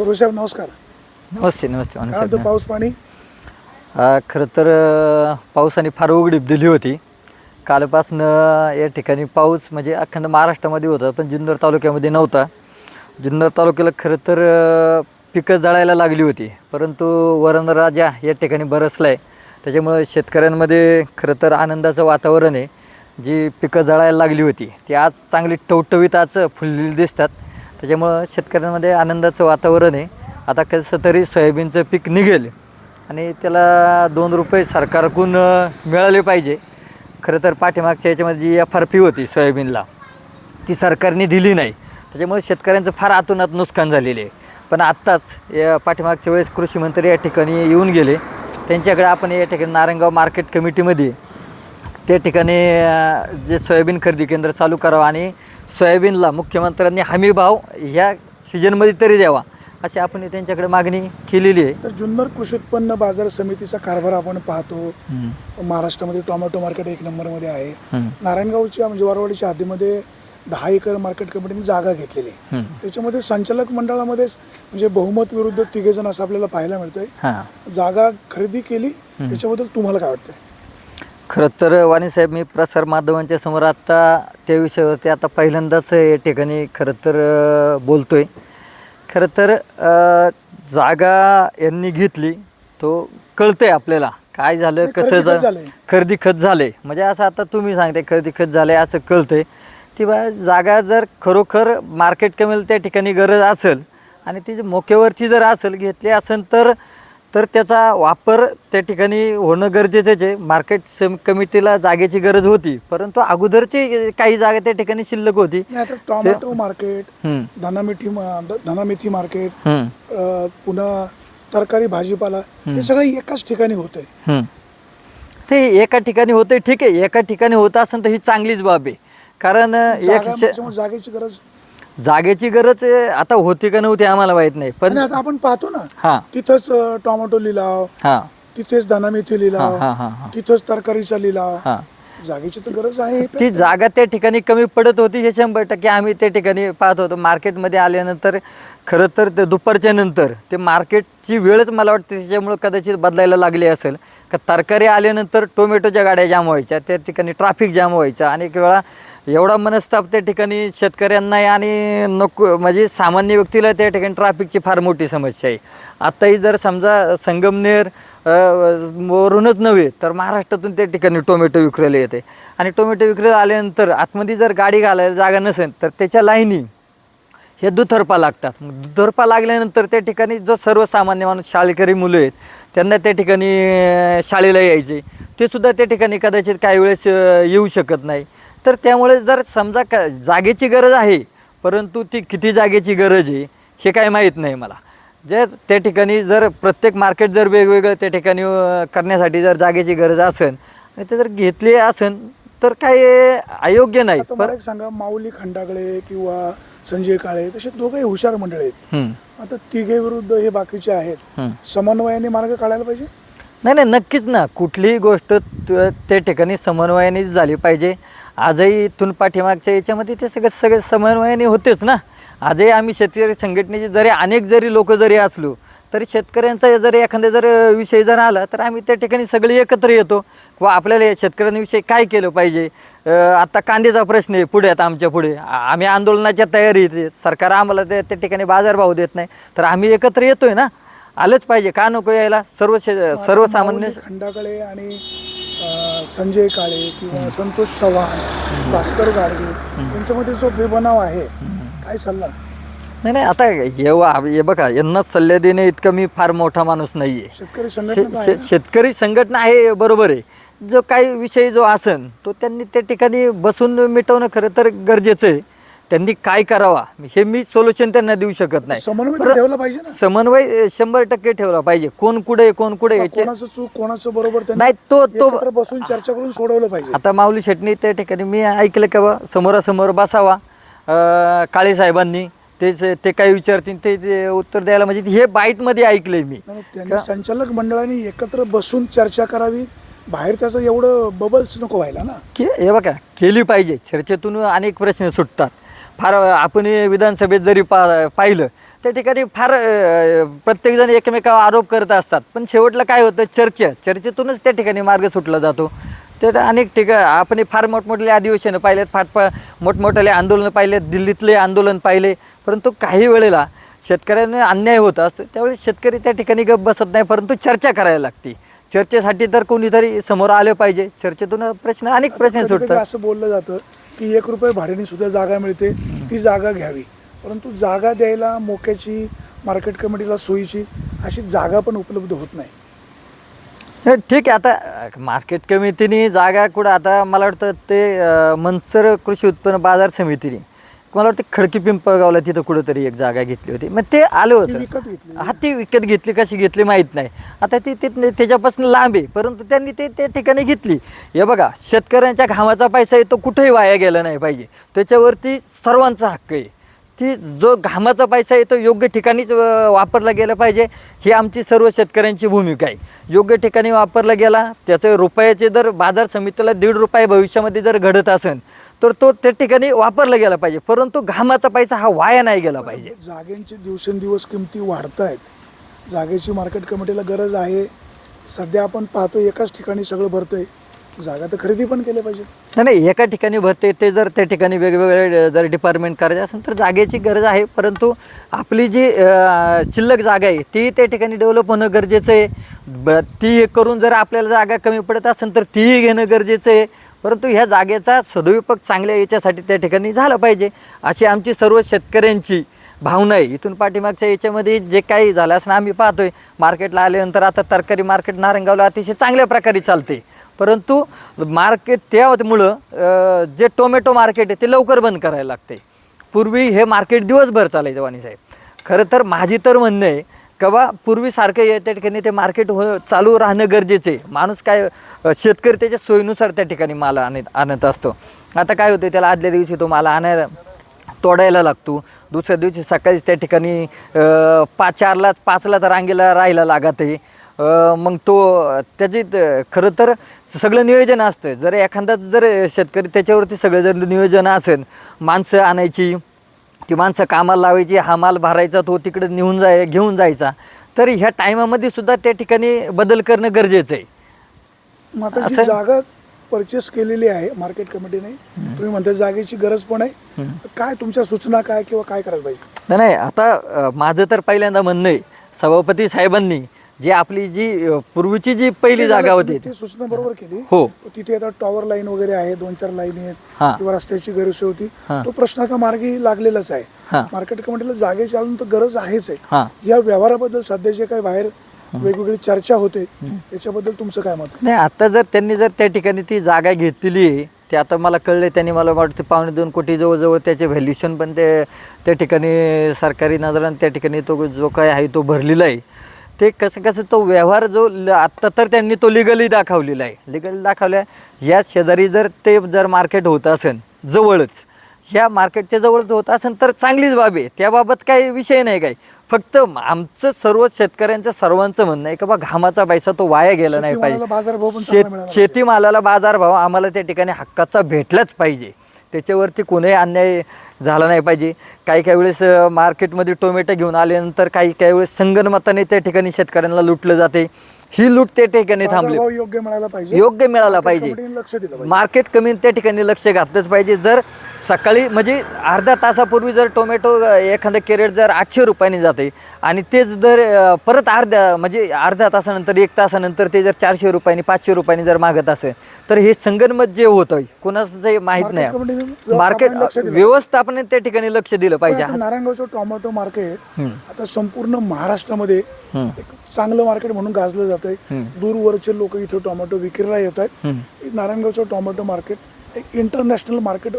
साहेब नमस्कार. नमस्ते नमस्ते काय मानसाहेब. म्हणतो पाऊस पाणी? अ, खरं तर अ, पावसाने फार उघडीप दिली होती. कालपासनं या ठिकाणी पाऊस म्हणजे अखंड महाराष्ट्रामध्ये होता पण जुन्नर तालुक्यामध्ये नव्हता. जुन्नर तालुक्याला खरं तर अ, पिकं जळायला लागली होती. परंतु वरण राजा या ठिकाणी बरसला आहे त्याच्यामुळं शेतकऱ्यांमध्ये खरं तर आनंदाचं वातावरण आहे. जी पिकं जळायला लागली होती ती आज चांगली टवटवीत आज फुललेली दिसतात. त्याच्यामुळं शेतकऱ्यांमध्ये आनंदाचं वातावरण आहे. आता कसं तरी सोयाबीनचं पीक निघेल आणि त्याला दोन रुपये सरकारकडून मिळाले पाहिजे. खरं तर पाठीमागच्या याच्यामध्ये जी एफ आर पी होती सोयाबीनला ती सरकारने दिली नाही. त्याच्यामुळे शेतकऱ्यांचं फार आतोनात नुकसान झालेले आहे. पण आत्ताच या पाठीमागच्या वेळेस कृषी मंत्री या ठिकाणी येऊन गेले. त्यांच्याकडे आपण या ठिकाणी नारायणगाव मार्केट कमिटीमध्ये त्या ठिकाणी जे सोयाबीन खरेदी केंद्र चालू करावं आणि सोयाबीनला मुख्यमंत्र्यांनी हमी भाव ह्या सीजनमध्ये तरी द्यावा अशी आपण त्यांच्याकडे मागणी केलेली आहे. तर जुन्नर कृषी उत्पन्न बाजार समितीचा कारभार आपण पाहतो. महाराष्ट्रामध्ये टोमॅटो मार्केट एक नंबरमध्ये आहे. नारायणगावच्या म्हणजे वारवाडीच्या हद्दीमध्ये दहा एकर मार्केट कमिटीने जागा घेतलेली. त्याच्यामध्ये संचालक मंडळामध्ये म्हणजे बहुमत विरुद्ध तिघे जण असं आपल्याला पाहायला मिळतंय. जागा खरेदी केली त्याच्याबद्दल तुम्हाला काय वाटतंय? खरं तर वाणीसाहेब मी प्रसार माध्यमांच्या समोर आत्ता त्या विषयावरती आता पहिल्यांदाच या ठिकाणी खरं तर अ, बोलतोय. खरं तर जागा यांनी घेतली तो कळतंय आपल्याला काय झालं कसं झालंय. खरेदी खत झाले म्हणजे असं आता तुम्ही सांगताय खरेदी खत झाले असं कळतंय. ती बा जागा जर खरोखर मार्केट कमेल त्या ठिकाणी गरज असेल आणि ती मोक्यावरची जर असेल घेतली असेल तर तर त्याचा वापर त्या ठिकाणी होणं गरजेचंच आहे. मार्केट सम कमिटीला जागेची गरज होती परंतु अगोदरची काही जागा त्या ठिकाणी शिल्लक होती. नाही आता टोमॅटो मार्केट हम्म, धनामेथी मा- ध- धनामेथी मार्केट अ, पुन्हा तरकारी भाजीपाला हे सगळं एकाच ठिकाणी होतंय. ते एका ठिकाणी होतं ठीक आहे. एका ठिकाणी होतं असेल तर ही चांगलीच बाब आहे. कारण एक जागा शे- त्याच्यामुळे जागेची गरज जागेची गरज आता होती का नव्हती आम्हाला माहीत नाही पण आणि आता आपण पाहतो ना हां. तिथंच अ, टोमॅटो लिलाव हां. तिथेच धनामेथी लिलाव हां हां हां. तिथंच तरकारीचा लिलाव हां. जागेची तर गरज आहे. ती जागा त्या ठिकाणी कमी पडत होती हे शंभर टक्के आम्ही त्या ठिकाणी पाहत होतो. मार्केटमध्ये आल्यानंतर खरं तर ते दुपारच्या नंतर ते मार्केटची वेळच मला वाटते त्याच्यामुळं कदाचित बदलायला लागली असेल. का तरकारी आल्यानंतर टोमॅटोच्या गाड्या जाम व्हायच्या त्या ठिकाणी ट्राफिक जाम व्हायचा. अनेक वेळा एवढा मनस्ताप त्या ठिकाणी शेतकऱ्यांना आणि नको म्हणजे सामान्य व्यक्तीला त्या ठिकाणी ट्राफिकची फार मोठी समस्या आहे. आत्ताही जर समजा संगमनेर वरूनच नव्हे तर महाराष्ट्रातून त्या ठिकाणी टोमॅटो विक्रेला येते. आणि टोमॅटो विक्रीला आल्यानंतर आतमध्ये जर गाडी घालायला जागा नसेल तर त्याच्या लाईनी हे दुथरपा लागतात. दुथरपा लागल्यानंतर त्या ठिकाणी जो सर्वसामान्य माणूस शाळकरी मुलं आहेत त्यांना त्या ठिकाणी शाळेला यायचे. ते सुद्धा त्या ठिकाणी कदाचित काही वेळेस येऊ शकत नाही. तर त्यामुळे जर समजा का जागेची गरज आहे परंतु ती किती जागेची गरज आहे हे काय माहीत नाही मला. जर त्या ठिकाणी जर प्रत्येक मार्केट जर वेगवेगळं त्या ठिकाणी करण्यासाठी जर जागेची गरज असेल आणि ते जर घेतली असेल तर काही अयोग्य नाही. पण सांगा माऊली खंडागळे किंवा संजय काळे तसे दोघेही हुशार मंडळ आहेत. हं, आता तिघे विरुद्ध हे बाकीचे आहेत. समन्वयाने मार्ग काढायला पाहिजे? नाही नाही नक्कीच ना. कुठलीही गोष्ट त्या ठिकाणी समन्वयानेच झाली पाहिजे. आजही इथून पाठीमागच्या याच्यामध्ये ते सगळं सगळे समन्वयाने होतेच ना. आजही आम्ही शेतकरी संघटनेचे जरी अनेक जरी लोक जरी असलो तरी शेतकऱ्यांचा जरी एखादा जर विषय जर आला तर आम्ही त्या ठिकाणी सगळे एकत्र येतो. व आपल्याला शेतकऱ्यांविषयी काय केलं पाहिजे? अ, आता कांद्याचा प्रश्न आहे पुढे आता आमच्या पुढे. आम्ही आंदोलनाच्या तयारीत आहे. सरकार आम्हाला त्या त्या ठिकाणी बाजारभाव देत नाही. तर आम्ही एकत्र येतोय ना? आलंच पाहिजे. का नको यायला? सर्व शे सर्वसामान्य खंडागळे आणि संजय काळे किंवा संतोष चव्हाण भास्कर गाडगे यांच्यामध्ये जो बेबनाव आहे काय सल्ला? नाही नाही आता येवा हे बघा यांना सल्ले देणे इतकं मी फार मोठा माणूस नाही शेतकरी संघटना? शेतकरी संघटना आहे बरोबर आहे. जो काही विषय जो असन तो त्यांनी त्या ठिकाणी बसून मिटवणं खरं तर गरजेचं आहे. त्यांनी काय करावा? हे मी सोल्युशन त्यांना देऊ शकत नाही. समन्वय ठेवला पाहिजे ना? समन्वय शंभर टक्के ठेवला पाहिजे. कोण कुठे कोण कुठे याचे- कोणाचं चूक कोणाचं बरोबर नाही तो तो बसून चर्चा करून सोडवलं पाहिजे. आता माऊली शेटणी त्या ठिकाणी मी ऐकलं का समोरासमोर बसावा. काळे साहेबांनी ते ते काही विचारतील ते ते उत्तर द्यायला म्हणजे हे बाईटमध्ये ऐकलंय मी. त्यांनी संचालक मंडळाने एकत्र बसून चर्चा करावी. बाहेर त्याचं एवढं बबल्स नको व्हायला ना. की हे बघा केली पाहिजे. चर्चेतून अनेक प्रश्न सुटतात. फार आपण हे विधानसभेत जरी पा पाहिलं त्या ठिकाणी फार अ, प्रत्येकजण एकमेकावर आरोप करत असतात. पण शेवटला काय होतं? चर्चा. चर्चेतूनच त्या ठिकाणी मार्ग सुटला जातो. तर अनेक ठिकाण आपण फार मोठमोठले अधिवेशनं पाहिलेत फार फा मोठमोठ्याले आंदोलनं पाहिलेत दिल्लीतले आंदोलन पाहिले परंतु काही वेळेला शेतकऱ्यांना अन्याय होत असतो त्यावेळी शेतकरी त्या ठिकाणी गप बसत नाही परंतु चर्चा करायला लागते. चर्चेसाठी तर कोणीतरी समोर आलं पाहिजे चर्चेतून प्रश्न अनेक प्रश्न सुटतात. असं बोललं जातं की एक रुपये भाड्याने सुद्धा जागा मिळते ती जागा घ्यावी. परंतु जागा द्यायला मोक्याची मार्केट कमिटीला सोयीची अशी जागा पण उपलब्ध होत नाही. ठीक आहे आता मार्केट कमिटीने जागा कुठं आता मला वाटतं ते अं, मनसर कृषी उत्पन्न बाजार समितीने मला वाटतं खडकी पिंपळगावला तिथं कुठंतरी एक जागा घेतली होती. मग ते आलं ती होतं. विकत घेतली. हा ती विकत घेतली कशी घेतली माहीत नाही. आता ती ते त्याच्यापासून लांब आहे परंतु त्यांनी ते त्या ठिकाणी घेतली. हे बघा शेतकऱ्यांच्या घामाचा पैसा आहे तो कुठेही वाया गेला नाही पाहिजे. त्याच्यावरती सर्वांचा हक्क आहे. की जो घामाचा पैसा आहे तो योग्य ठिकाणीच वापरला गेला पाहिजे. ही आमची सर्व शेतकऱ्यांची भूमिका आहे. योग्य ठिकाणी वापरला गेला त्याचे रुपयाचे जर बाजार समितीला दीड रुपये भविष्यामध्ये जर घडत असेल तर तो त्या ठिकाणी वापरला गेला पाहिजे. परंतु घामाचा पैसा हा वाया नाही गेला पाहिजे. जागेंची दिवसेंदिवस किमती वाढत आहेत जागेची मार्केट कमिटीला गरज आहे. सध्या आपण पाहतो एकाच ठिकाणी सगळं भरतंय. जागा तर खरेदी पण केल्या पाहिजे नाही नाही एका ठिकाणी भरते ते जर त्या ठिकाणी वेगवेगळे जर डिपार्टमेंट करायचे असेल तर जागेची गरज आहे परंतु आपली जी अ, शिल्लक जागा आहे ती त्या ठिकाणी डेव्हलप होणं गरजेचं आहे. ब ती हे करून जर आपल्याला जागा कमी पडत असेल तर तीही घेणं गरजेचं आहे. परंतु ह्या जागेचा सदुपयोग चांगल्या याच्यासाठी त्या ठिकाणी झाला पाहिजे. अशी आमची सर्व शेतकऱ्यांची भावना आहे. इथून पाठीमागच्या याच्यामध्ये जे काही झालं असं आम्ही पाहतोय. मार्केटला आल्यानंतर आता तरकारी मार्केट नारंगावला अतिशय चांगल्या प्रकारे चालते. परंतु मार्केट त्यामुळं जे टोमॅटो मार्केट आहे ते लवकर बंद करायला लागते. पूर्वी हे मार्केट दिवसभर चालायचं वाणी साहेब. खरं तर माझी तर म्हणणं आहे का बा पूर्वीसारखं या त्या ठिकाणी ते मार्केट हो चालू राहणं गरजेचं आहे. माणूस काय शेतकरी त्याच्या सोयीनुसार त्या ठिकाणी माल आणत आणत असतो. आता काय होतं त्याला आदल्या दिवशी तो माल आणायला तोडायला लागतो. दुसऱ्या दिवशी सकाळीच त्या ठिकाणी पाच चारलाच पाचलाच रांगेला राहायला लागत आहे. मग तो त्याची खरं तर सगळं नियोजन असतं. जर एखादा जर शेतकरी त्याच्यावरती सगळं जर नियोजन असेल माणसं आणायची ती माणसं कामाला लावायची हा माल भरायचा तो तिकडे नेऊन जाय घेऊन जायचा तर ह्या टायमामध्ये सुद्धा त्या ठिकाणी बदल करणं गरजेचं आहे. जागा परचेस केलेली आहे मार्केट कमिटीने तुम्ही म्हणता जागेची गरज पण आहे काय तुमच्या सूचना काय किंवा काय करायला पाहिजे नाही नाही आता माझं तर पहिल्यांदा म्हणणं आहे सभापती साहेबांनी जी आपली जी पूर्वीची जी पहिली जागा होती ती सूचना बरोबर केली हो. तिथे आता टॉवर लाईन वगैरे आहे दोन चार लाईनी. आहेत किंवा रस्त्याची गरज होती. तो प्रश्न आता मार्गी लागलेलाच आहे. मार्केट कमिटीला जागेची अजून तर गरज आहेच. आहे या व्यवहाराबद्दल सध्या जे काही बाहेर वेगवेगळी चर्चा होते. त्याच्याबद्दल तुमचं काय मत? नाही आता जर त्यांनी जर त्या ठिकाणी ती जागा घेतली आहे ते आता मला कळले त्यांनी मला वाटतं पावणे दोन कोटी जवळजवळ त्याचे व्हॅल्युशन पण ते त्या ठिकाणी सरकारी नजरानं त्या ठिकाणी तो जो काय आहे तो भरलेला आहे. ते कसं कसं तो व्यवहार जो आत्ता तर त्यांनी तो लिगली दाखवलेला आहे. लिगली दाखवल्या या शेजारी जर ते जर मार्केट होत असेल जवळच ह्या मार्केटच्या जवळ होत असेल तर चांगलीच बाब आहे. त्याबाबत काही विषय नाही काही. फक्त आमचं सर्व शेतकऱ्यांचं सर्वांचं म्हणणं आहे की बा घामाचा पैसा तो वाया गेला नाही पाहिजे. शेत शेतीमालाला बाजारभाव आम्हाला त्या ठिकाणी हक्काचा भेटलाच पाहिजे. त्याच्यावरती कोणीही अन्याय झाला नाही पाहिजे. काही काही वेळेस मार्केटमध्ये टोमॅटो घेऊन आल्यानंतर काही काही वेळेस संगणमताने त्या ठिकाणी शेतकऱ्यांना लुटलं जाते. ही लूट त्या ठिकाणी थांबली. योग्य मिळाला पाहिजे. योग्य मिळाला पाहिजे. मार्केट कमी त्या ठिकाणी लक्ष घातलंच पाहिजे. जर सकाळी म्हणजे अर्ध्या तासापूर्वी जर टोमॅटो एखादं कॅरेट जर आठशे रुपयाने जाते आणि तेच जर परत अर्ध्या म्हणजे अर्ध्या तासानंतर एक तासानंतर ते जर चारशे रुपयाने पाचशे रुपयाने जर मागत असेल तर हे संगनमत जे होतं कोणाचं जे माहीत नाही मार्केट. व्यवस्थापनाने त्या ठिकाणी लक्ष दिलं पाहिजे नारायणगावचं टोमॅटो मार्केट. आता संपूर्ण महाराष्ट्रामध्ये चांगलं मार्केट म्हणून गाजलं जात आहे दूरवरचे लोक इथे टोमॅटो विक्रीला येत आहेत. नारायणगावचं टोमॅटो मार्केट एक इंटरनॅशनल मार्केट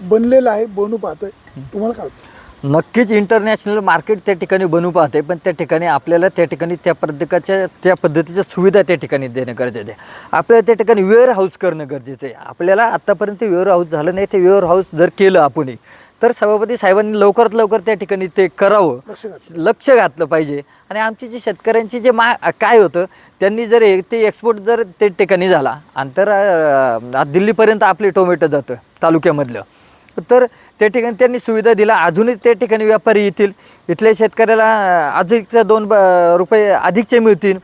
बनलेलं आहे बनू पाहतंय. तुम्हाला काय वाटतं? नक्कीच इंटरनॅशनल मार्केट त्या ठिकाणी बनू पाहते पण त्या ठिकाणी आपल्याला त्या ठिकाणी त्या प्रत्येकाच्या त्या पद्धतीच्या सुविधा त्या ठिकाणी देणं गरजेचं आहे. आपल्याला त्या ठिकाणी वेअर हाऊस करणं गरजेचं आहे. आपल्याला आत्तापर्यंत वेअर हाऊस झालं नाही ते वेअर हाऊस जर केलं आपण तर सभापती साहेबांनी लवकरात लवकर त्या ठिकाणी ते करावं. लक्ष घातलं. लक्ष घातलं पाहिजे. आणि आमची जी शेतकऱ्यांची जे मा काय होतं त्यांनी जर हे- ते एक्सपोर्ट जर ते ठिकाणी झाला आंतर अं, दिल्लीपर्यंत आपले टोमॅटो जातं तालुक्यामधलं. तर त्या ठिकाणी त्यांनी सुविधा दिला अजूनही त्या ठिकाणी व्यापारी येतील. इथल्या शेतकऱ्याला अं, अधिकच्या दोन ब- रुपये अधिकचे मिळतील.